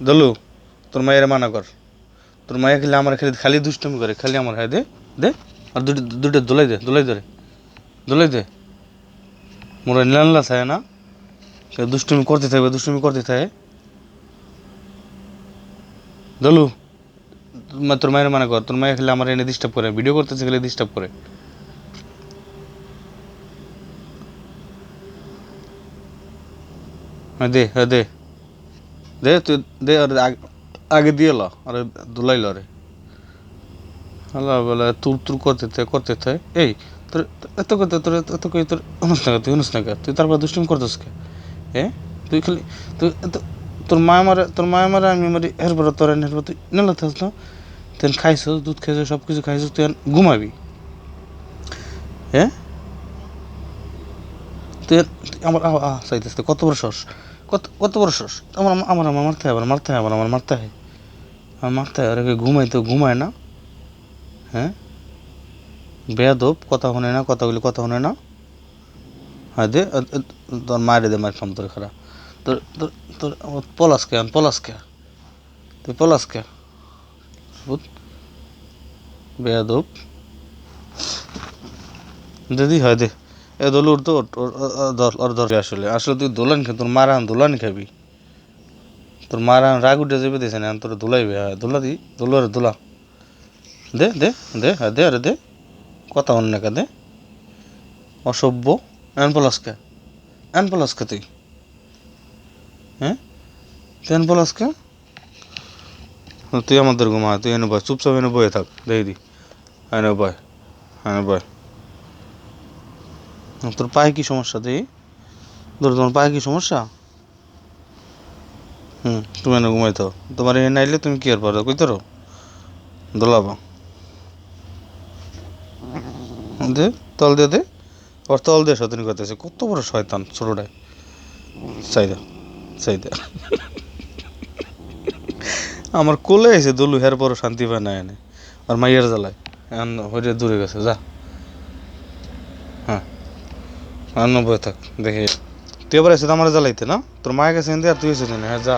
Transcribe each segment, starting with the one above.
দলু, তোর মায়ের মানা কর। তোর মায়ের খালি আমার খালি খালি দুষ্টমি করে, খালি আমার হ্যাঁ দে দে আর দুটো দুটো দোলাই দে, দোলাই ধরে, দোলাই দে। মোরা নিলানলা চায় না। সে দুষ্টুমি করতে থাকবে, দুষ্টুমি করতে থাকে দলু তোর মায়ের মানা কর, তোর মায়ের খালি আমার এনে ডিস্টার্ব করে ভিডিও করতেছে খালি ডিস্টার্ব করে। হ্যাঁ দে হ্যাঁ দে। দে, তুই দে, আর আগ- দিয়ে ল, আর দুলাই ল রে। বলে, তুর তুর করতে থাকে করতে থাকে। এই, তোর, এত করতে তোর, এত- কই তোর অনুস না তুই অনুস না তুই তারপর দুষ্টুমি করতেস কে? হ্যাঁ তুই খালি, তুই, এত, তোর মা মারে, তোর মা মারে, আমি মারি এরপর তোর এরপর তুই নেলা থাস না? তুই খাইছ দুধ খাইছ সব কিছু খাইছ তুই ঘুমাবি। হ্যাঁ তুই আমার চাইতেছ কত বড় সস কত কত বড় সস আমার আমার আমার মারতে হবে মারতে হবে আমার মারতে হয়। আমার মারতে হয়, আরে ঘুমাই তো ঘুমায় না। হ্যাঁ? বেয়াদব, কথা শুনে না কথাগুলি কথা শুনে না। হ্যাঁ দে তোর মায়ের দে, মায়ের খাম তোর খারাপ। তোর তোর তোর পলাশ কে পলাশ কে? তুই পলাশ কে? বেয়াদব। দিদি, হয় দে। এ দলুর তো ওর- ওর- ওর- ওর- ওর ধরে আসলে? আসলে তুই দোলান খা তোর মারা দোলান খাবি। তোর মারা রাগ উঠে যাবে দিছে না তোর দোলাইবে। হ্যাঁ দোলা দি দোলারে দোলা। দে দে দে হ্যাঁ দে আরে দে। কথা অন্য দে। অসভ্য। এন পলাসকা এন পলাসকা তুই? হ্যাঁ? তুই এন পলাসকা তুই আমাদের ঘুমা তুই এনে বয়, চুপচাপ এনে বয়ে থাক, দেখি দি। এনে বয় এনে বয়। তোর পায়ে কি সমস্যা তুই? তোর তোমার পায়ে কি সমস্যা? হুম, তুমি এনে ঘুমাই থাও। তোমার এনে আইলে তুমি কি আর পারো, কই তোর? দোলাবা। দে, তল দে দে। ওর তল দিয়ে সতনি করতেছে। কত বড় শয়তান ছোটটায় চাইদা চাইদা আমার কোলে এসে দলু, হের পর শান্তি পায় না এনে। আর মাইয়ার জ্বালায়। এখন হইরে দূরে গেছে, যা হ্যাঁ আর নব্বই থাক, দেখে। তুই এবার এসে আমার জ্বালাইতে, না? তোর মায়ের কাছে এনে আর তুই এসে হ্যাঁ যা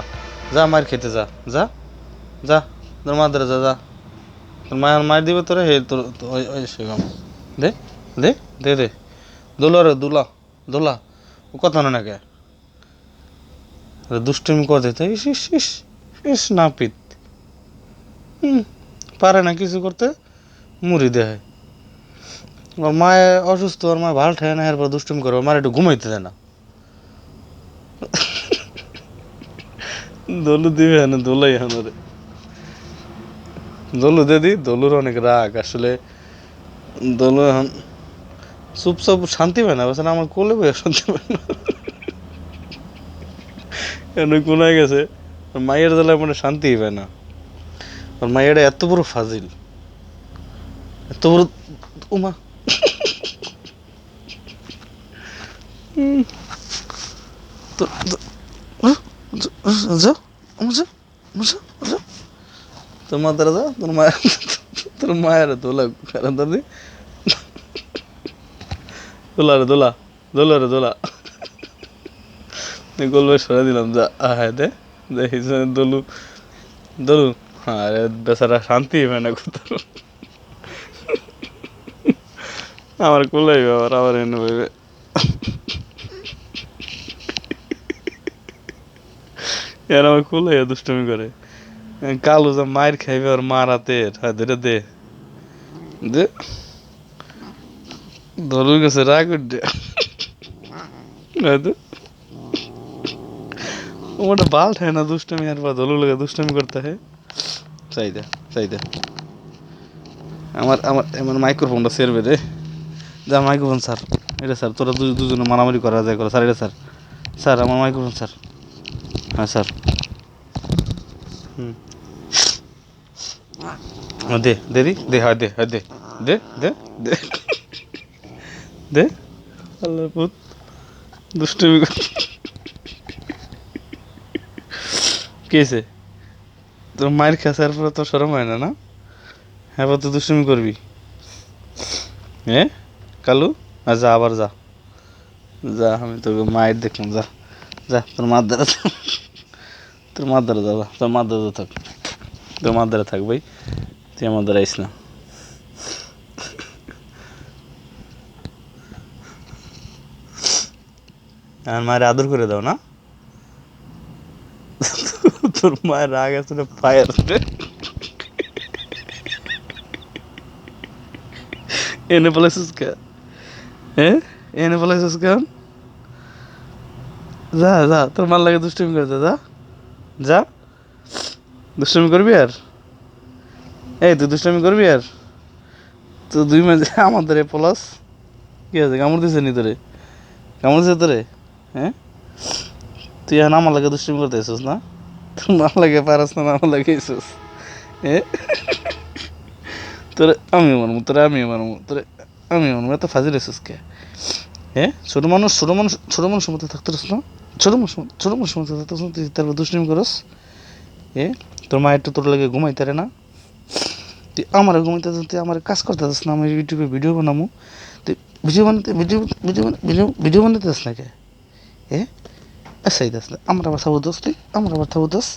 যা মায়ের খেতে, যা যা যা, তোর মা ধরে যা যা। তোর মায়ের মায়ের দিবে তোরে, হে, তোর দে দে দে দে। দোলা রে, দোলা দোলা, ও কথা না কে দুষ্টুমি করতে তাই, ইস ইস ইস ইস না পিত হুম, পারে না কিছু করতে, মুড়ি দেয় ওর মায়ে অসুস্থ, ওর মা ভালো ঠায় না, এরপর দুষ্টুমি করে, ওর মার একটু ঘুমাইতে দেয় না। দোলু দিবে না, দোলাই হানোরে দোলু দিদি, দোলুর অনেক রাগ, আসলে দোলু এখন চুপচাপ শান্তি পায় না, বলছে, আমার কোলে বয়ে শান্তি পায় না। এনে কোনায় গেছে? মায়ের জ্বালায় মানে শান্তি পায় না। ওর মায়ের এত বড় ফাজিল, এত বড়, উমা তোর মা যা তোর মায়ের তোর মায়ের দোলা কারণ দাদি দোলা রে দোলা দোলা রে দোলা গোল সরে দিলাম যা হ্যাঁ দে দেখিস দোলু দোলু আরে বেচারা শান্তি হয় না কোথাও আমার কোলাই আবার আবার এনে বইবে। এর আমার কোলাই দুষ্টমি করে। কালো যা মায়ের খাইবে আর মার হাতে হ্যাঁ দে দে ধরু গেছে, রাগ উঠে হয়তো ওটা বাল ঠায় না দুষ্টমি, আর বা দলু লাগে দুষ্টমি করতে হয়। চাই দে চাই দে। আমার আমার আমার মাইক্রোফোনটা সেরবে রে যা, মাইক্রোফোন, স্যার। এটা, স্যার, তোরা দুজনে মারামারি করা যায়, করা, স্যার, এটা, স্যার। স্যার, আমার মাইক্রোফোন, স্যার। হ্যাঁ স্যার। হুম। দে দে দি, দে, হয় দে হয়, দে। দে দে দে। দে। আল্লাহ পুত দুষ্টুমি কেছে তোর মায়ের খাসার পরে তোর সরম হয় না না? হ্যাঁ তো দুষ্টুমি করবি। হ্যাঁ কালু? আর যা, আবার যা। যা, আমি তোকে মায়ের দেখলাম, যা। যা, তোর মার দ্বারা। তোর মার দ্বারা যাবা তোর মার দ্বারা থাক। তোর মার দ্বারা থাক ভাই তুই আমার আইস না। আর মায়ের আদর করে দাও না। তোর মায়ের রাগ না ফায়ার এনে বলেছিস কে? হ্যাঁ? এনে বলেছিস কেন? যা যা তোর মার লাগে দুষ্টুমি করে যা, যা। দুষ্টুমি করবি আর? এই তুই দুষ্টুমি করবি আর? তো দুই মাঝে আমার ধরে পলাস কি আছে কামড় দিছে নি তোরে? কামড় দিছে তোরে? হ্যাঁ? তুই এখন আমার লাগে দুষ্টুমি করতে এসছিস না? তোর মার লাগে পারাস না, আমার লাগে এসছিস। হ্যাঁ তোরে আমি মানবো তোরে আমি মানবো তোরে আমি মারমু। এত ফাজিল এসছিস কে? হ্যাঁ ছোটো মানুষ ছোটো মানুষ, ছোটো মানুষের মতো থাকতে পারিস না? ছোটো মানুষ ছোটো মানুষের মতো থাকতে তুই তারপর দুষ্টুমি করস। এ, তোর মা একটু তোর লাগে ঘুমাইতে না। তুই আমার ঘুমাইতে তুই আমার কাজ করতে চাস না, আমি ইউটিউবে ভিডিও বানাবো তুই ভিডিও বানাতে ভিডিও ভিডিও ভিডিও ভিডিও বানাতে চাস না কে? এ আসাই দাস না। আমরা আবার থাকব দোষ তুই আমরা আবার থাকব দোষ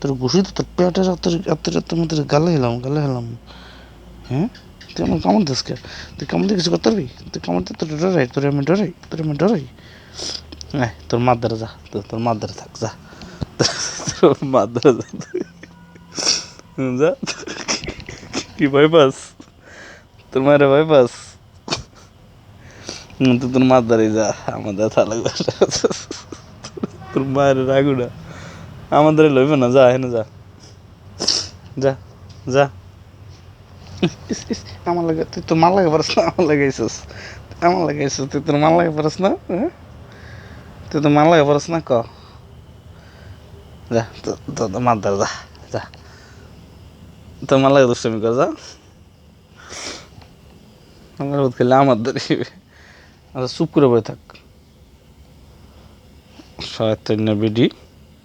তোর ঘুষি তো তোর পেটে তোর তোর গালে হেলাম গালে হেলাম। হ্যাঁ? তুই আমার কামড় দিস কে? তুই কামড় দিয়ে কিছু করতে পারবি? তুই কামড় দিয়ে তোর ডরাই তোর আমি ডরাই তোর আমি ডরাই। হ্যাঁ তোর মার দ্বারা যা তোর মার দ্বারা থাক যা। তোর মার দ্বারা যা। যা। কি ভয় পাস? তোর মায়ের পাস? হুম, তুই তোর মার দ্বারাই যা আমার দ্বারা থা লাগবে তোর মায়ের রাগু না আমার দ্বারা লইবে না যা হেন যা। যা যা। আমার লাগে, তুই তোর মাল লাগে পারস না? আমার লাগাইছিস আমার লাগাইছিস তুই তোর মাল লাগে পারস না? হ্যাঁ? তুই তো মাল লাগে পারস না? ক? যা, তো- মার ধর, যা যা। তোর মাল লাগে দুষ্টমি কর, যা। আমার বোধ খেলে আমার ধরিবে আচ্ছা চুপ করে বয়ে থাক। সাড়ে তিন বিডি।